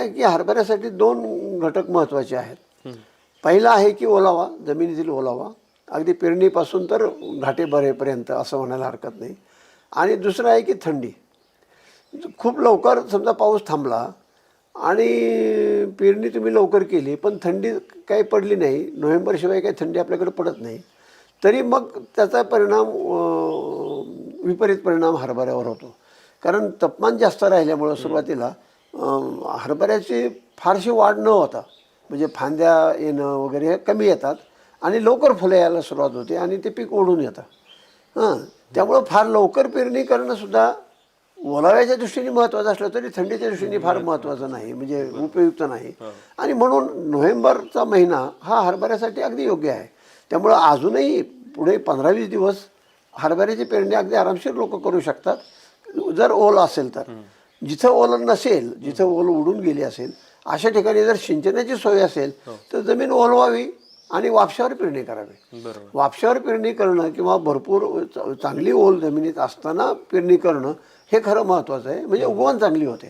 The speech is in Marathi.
आहे की हरभऱ्यासाठी दोन घटक महत्त्वाचे आहेत. पहिला आहे की ओलावा जमिनीतील ओलावा. अगदी पेरणीपासून तर घाटे भरेपर्यंत असं म्हणायला हरकत नाही. आणि दुसरं आहे की थंडी. खूप लवकर समजा पाऊस थांबला आणि पेरणी तुम्ही लवकर केली पण थंडी काही पडली नाही. नोव्हेंबरशिवाय काही थंडी आपल्याकडे पडत नाही. तरी मग त्याचा परिणाम विपरीत परिणाम हरभऱ्यावर होतो. कारण तापमान जास्त राहिल्यामुळं सुरुवातीला हरभऱ्याची फारशी वाढ न होता म्हणजे फांद्या येणं वगैरे हे कमी येतात आणि लवकर फुलं यायला सुरुवात होते आणि ते पीक ओढून येतं. हां त्यामुळं फार लवकर पेरणी करणं सुद्धा ओलाव्याच्या दृष्टीने महत्त्वाचं असलं तरी थंडीच्या दृष्टीने फार महत्त्वाचं नाही म्हणजे उपयुक्त नाही. आणि म्हणून नोव्हेंबरचा महिना हा हरभऱ्यासाठी अगदी योग्य आहे. त्यामुळं अजूनही पुढे पंधरा वीस दिवस हरभऱ्याची पेरणी अगदी आरामशीर लोक करू शकतात. जर ओल असेल तर. जिथं ओल नसेल जिथं ओल उडून गेली असेल अशा ठिकाणी जर सिंचनाची सोय असेल तर जमीन ओलवावी आणि वापशावर पेरणी करावी. वापशावर पेरणी करणं किंवा भरपूर चांगली ओल जमिनीत असताना पेरणी करणं हे खरं महत्त्वाचं आहे. म्हणजे उगवण चांगली होते.